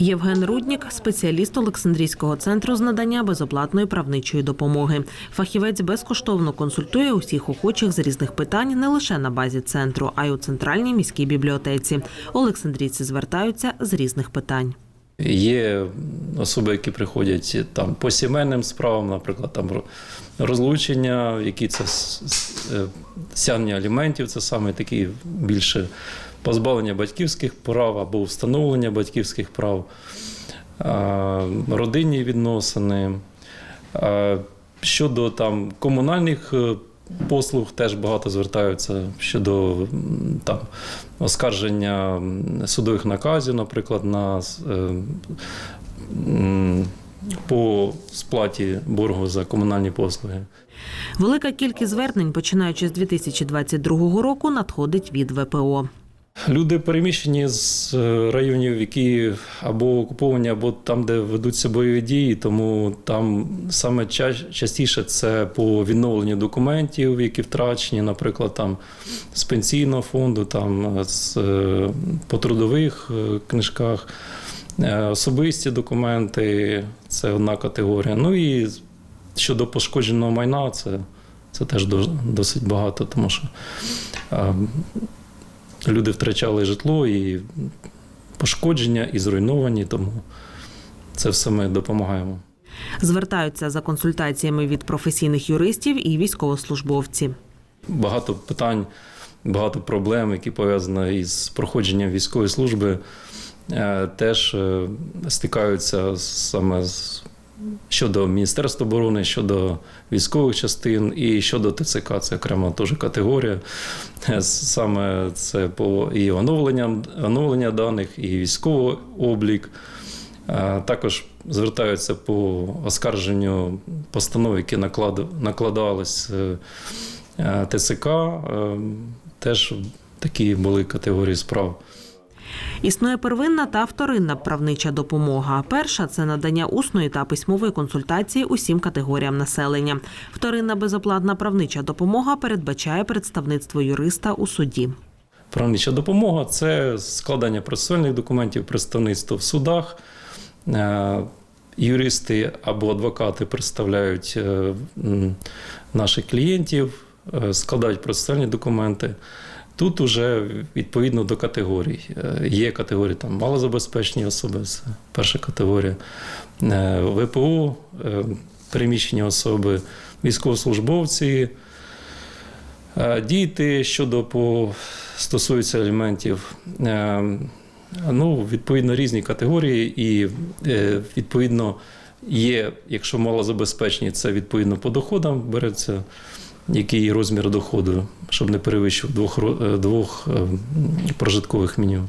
Євген Руднік, спеціаліст Олександрійського центру з надання безоплатної правничої допомоги. Фахівець безкоштовно консультує усіх охочих з різних питань не лише на базі центру, а й у центральній міській бібліотеці. Олександрійці звертаються з різних питань. Є особи, які приходять там по сімейним справам, наприклад, там розлучення, які це е, стягнення аліментів, це саме такі більше позбавлення батьківських прав або встановлення батьківських прав, родинні відносини. Щодо там комунальних е, послуг теж багато звертаються щодо там оскарження судових наказів, наприклад, на е, по сплаті боргу за комунальні послуги. Велика кількість звернень, починаючи з 2022 року, надходить від ВПО. Люди переміщені з е, районів, які або окуповані, або там, де ведуться бойові дії, тому там саме частіше це по відновленню документів, які втрачені, наприклад, там з пенсійного фонду, там з е, по трудових е, книжках, Е, особисті документи це одна категорія. Ну і щодо пошкодженого майна, це, це теж досить багато, тому що. Люди втрачали житло і пошкодження, і зруйновані, тому це все ми допомагаємо. Звертаються за консультаціями від професійних юристів і військовослужбовці. Багато питань, багато проблем, які пов'язані із проходженням військової служби, е, теж е, стикаються саме з. Щодо Міністерства оборони, щодо військових частин і щодо ТЦК, це окрема теж категорія. Саме це по і оновлення, оновлення даних, і військовий облік. Також звертаються по оскарженню постанов, які наклад- накладались е, е, ТЦК. Е, Теж такі були категорії справ. Існує первинна та вторинна правнича допомога. Перша це надання усної та письмової консультації усім категоріям населення. Вторинна безоплатна правнича допомога передбачає представництво юриста у суді. Правнича допомога це складання процесуальних документів, представництво в судах. Е, Юристи або адвокати представляють е, наших клієнтів, е, складають процесуальні документи. Тут уже відповідно до категорій. Е, Є категорії там малозабезпечені особи, це перша категорія. Е, ВПО, е, переміщені особи, військовослужбовці, Діти щодо по стосуються аліментів. Ну, відповідно, різні категорії, і відповідно є, якщо малозабезпечені, це відповідно по доходам береться, який розмір доходу, щоб не перевищив двох, е, двох е, прожиткових мінімумів.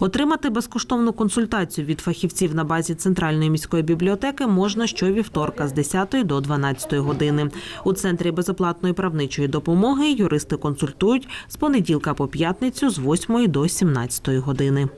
Отримати безкоштовну консультацію від фахівців на базі центральної міської бібліотеки можна щовівторка з 10 до 12 години. У центрі безоплатної правничої допомоги юристи консультують з понеділка по п'ятницю з 8 до 17 години.